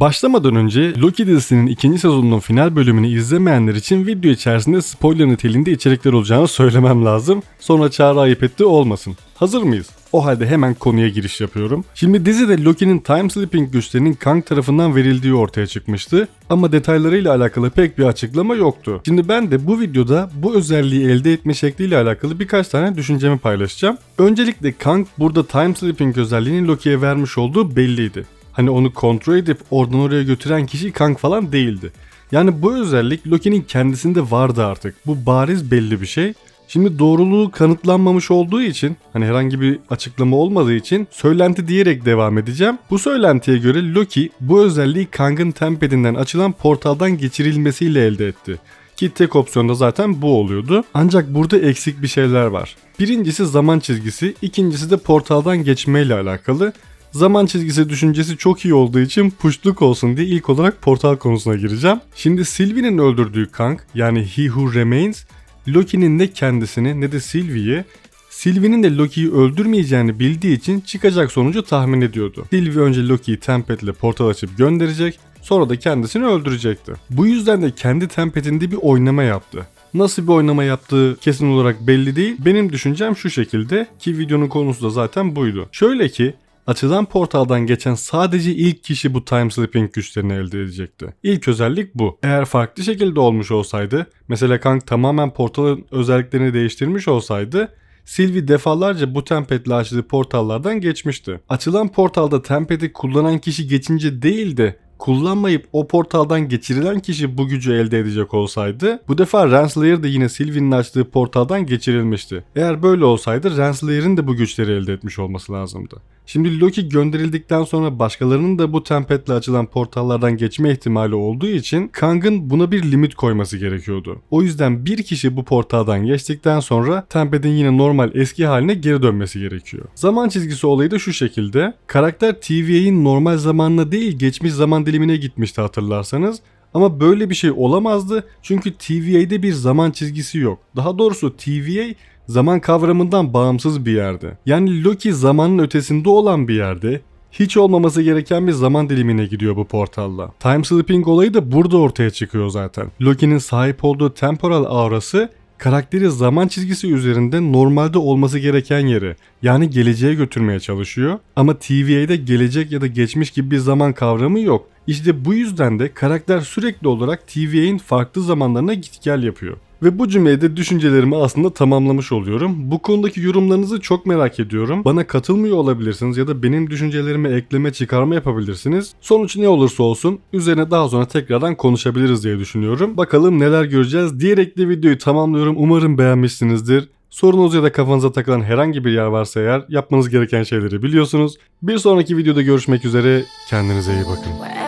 Başlamadan önce Loki dizisinin ikinci sezonunun final bölümünü izlemeyenler için video içerisinde spoiler niteliğinde içerikler olacağını söylemem lazım. Sonra çağrı ayıp etti olmasın. Hazır mıyız? O halde hemen konuya giriş yapıyorum. Şimdi dizide Loki'nin time slipping güçlerinin Kang tarafından verildiği ortaya çıkmıştı. Ama detaylarıyla alakalı pek bir açıklama yoktu. Şimdi ben de bu videoda bu özelliği elde etme şekliyle alakalı birkaç tane düşüncemi paylaşacağım. Öncelikle Kang burada time slipping özelliğini Loki'ye vermiş olduğu belliydi. Hani onu kontrol edip oradan oraya götüren kişi Kang falan değildi. Yani bu özellik Loki'nin kendisinde vardı artık. Bu bariz belli bir şey. Şimdi doğruluğu kanıtlanmamış olduğu için hani herhangi bir açıklama olmadığı için söylenti diyerek devam edeceğim. Bu söylentiye göre Loki bu özelliği Kang'ın tempedinden açılan portaldan geçirilmesiyle elde etti. Ki tek opsiyon zaten bu oluyordu. Ancak burada eksik bir şeyler var. Birincisi zaman çizgisi, ikincisi de portaldan geçmeyle alakalı. Zaman çizgisi düşüncesi çok iyi olduğu için puştluk olsun diye ilk olarak portal konusuna gireceğim. Şimdi Sylvie'nin öldürdüğü Kang yani He Who Remains Loki'nin ne kendisini ne de Sylvie'yi Sylvie'nin de Loki'yi öldürmeyeceğini bildiği için çıkacak sonucu tahmin ediyordu. Sylvie önce Loki'yi Tempet'le portal açıp gönderecek sonra da kendisini öldürecekti. Bu yüzden de kendi Tempet'inde bir oynama yaptı. Nasıl bir oynama yaptığı kesin olarak belli değil. Benim düşüncem şu şekilde ki videonun konusu da zaten buydu. Şöyle ki Açılan portaldan geçen sadece ilk kişi bu time slipping güçlerini elde edecekti. İlk özellik bu. Eğer farklı şekilde olmuş olsaydı, mesela Kang tamamen portalın özelliklerini değiştirmiş olsaydı, Sylvie defalarca bu tempetle açtığı portallardan geçmişti. Açılan portalda tempeti kullanan kişi geçince değil de kullanmayıp o portaldan geçirilen kişi bu gücü elde edecek olsaydı bu defa Renslayer de yine Sylvie'nin açtığı portaldan geçirilmişti. Eğer böyle olsaydı Renslayer'in de bu güçleri elde etmiş olması lazımdı. Şimdi Loki gönderildikten sonra başkalarının da bu tempetle açılan portallardan geçme ihtimali olduğu için Kang'ın buna bir limit koyması gerekiyordu. O yüzden bir kişi bu portaldan geçtikten sonra tempedin yine normal eski haline geri dönmesi gerekiyor. Zaman çizgisi olayı da şu şekilde. Karakter TVA'in normal zamanına değil geçmiş zaman dilimine gitmişti hatırlarsanız. Ama böyle bir şey olamazdı çünkü TVA'de bir zaman çizgisi yok. Daha doğrusu TVA zaman kavramından bağımsız bir yerde. Yani Loki zamanın ötesinde olan bir yerde hiç olmaması gereken bir zaman dilimine gidiyor bu portalla. Time slipping olayı da burada ortaya çıkıyor zaten. Loki'nin sahip olduğu temporal aurası karakteri zaman çizgisi üzerinde normalde olması gereken yere yani geleceğe götürmeye çalışıyor. Ama TVA'de gelecek ya da geçmiş gibi bir zaman kavramı yok. İşte bu yüzden de karakter sürekli olarak TVA'in farklı zamanlarına git gel yapıyor. Ve bu cümlede düşüncelerimi aslında tamamlamış oluyorum. Bu konudaki yorumlarınızı çok merak ediyorum. Bana katılmıyor olabilirsiniz ya da benim düşüncelerime ekleme çıkarma yapabilirsiniz. Sonuç ne olursa olsun üzerine daha sonra tekrardan konuşabiliriz diye düşünüyorum. Bakalım neler göreceğiz diyerek de videoyu tamamlıyorum. Umarım beğenmişsinizdir. Sorunuz ya da kafanıza takılan herhangi bir yer varsa eğer yapmanız gereken şeyleri biliyorsunuz. Bir sonraki videoda görüşmek üzere. Kendinize iyi bakın.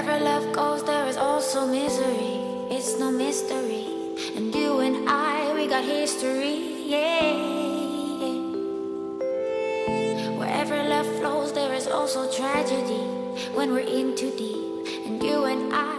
Got history. Yeah. Wherever love flows, there is also tragedy. When we're in too deep. And you and I,